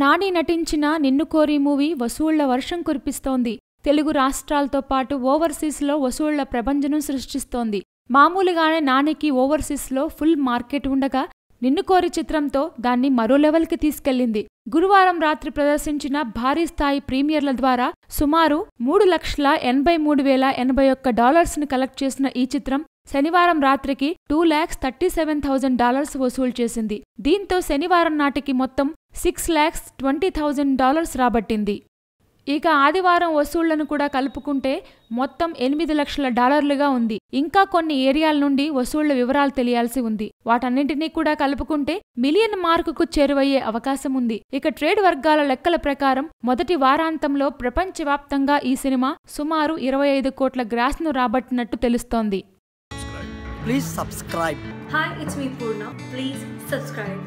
నాని నటించిన నిన్ను కోరి మూవీ వసూళ్ళ వర్షం కురిపిస్తోంది. తెలుగు రాష్ట్రాలతో పాటు ఓవర్సీస్లో వసూళ్ళ ప్రభంజనం సృష్టిస్తోంది. మామూలుగానే నానికి ఓవర్సీస్లో ఫుల్ మార్కెట్ ఉండగా నిన్ను కోరి చిత్రంతో దాన్ని మరో లెవెల్కి తీసుకెళ్ళింది గురువారం రాత్రి ప్రదర్శించిన భారీ స్థాయి ప్రీమియర్ల ద్వారా సుమారు మూడు లక్షల ఎనభై మూడు వేల ఎనభై ఒక్క డాలర్స్ను కలెక్ట్ చేసిన ఈ చిత్రం శనివారం రాత్రికి two lakhs thirty seven thousand dollars వసూలు చేసింది. దీంతో శనివారం నాటికి మొత్తం six lakhs twenty thousand dollars రాబట్టింది ఇక ఆదివారం వసూళ్ళను కూడా కలుపుకుంటే మొత్తం ఎనిమిది లక్షల డాలర్లుగా ఉంది ఇంకా కొన్ని ఏరియాల నుండి వసూళ్ళ వివరాలు తెలియాల్సి ఉంది వాటన్నింటినీ కూడా కలుపుకుంటే మిలియన్ మార్కుకు చేరువయ్యే అవకాశం ఉంది ఇక ట్రేడ్ వర్గాల లెక్కల ప్రకారం మొదటి వారాంతంలో ప్రపంచవ్యాప్తంగా ఈ సినిమా సుమారు ఇరవై ఐదు కోట్ల గ్రాస్ను రాబట్టినట్టు తెలుస్తోంది Please subscribe. Hi, it's me Purna. Please subscribe.